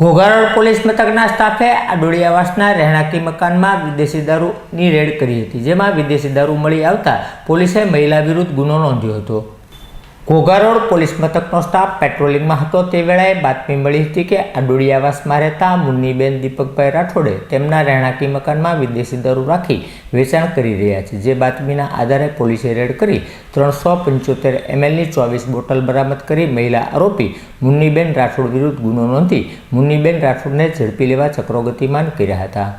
Ghogha Road police મથકના સ્ટાફે આ આવાસના રહેણાંકી મકાનમાં વિદેશી દારૂની રેડ કરી હતી, જેમાં વિદેશી દારૂ મળી આવતા પોલીસે મહિલા વિરુદ્ધ ગુનો નોંધ્યો હતો. ઘોઘારોડ પોલીસ મથકનો સ્ટાફ પેટ્રોલિંગમાં હતો. તે વેળાએ બાતમી મળી હતી કે આડુડિયાવાસમાં રહેતા મુન્નીબેન દીપકભાઈ રાઠોડે તેમના રહેણાંકી મકાનમાં વિદેશી દારૂ રાખી વેચાણ કરી રહ્યા છે. જે બાતમીના આધારે પોલીસે રેડ કરી ત્રણસો પંચોતેર એમએલની ચોવીસ બોટલ બરામદ કરી મહિલા આરોપી મુન્નીબેન રાઠોડ વિરુદ્ધ ગુનો નોંધી મુન્નીબેન રાઠોડને ઝડપી લેવા ચક્રો ગતિમાન કર્યા હતા.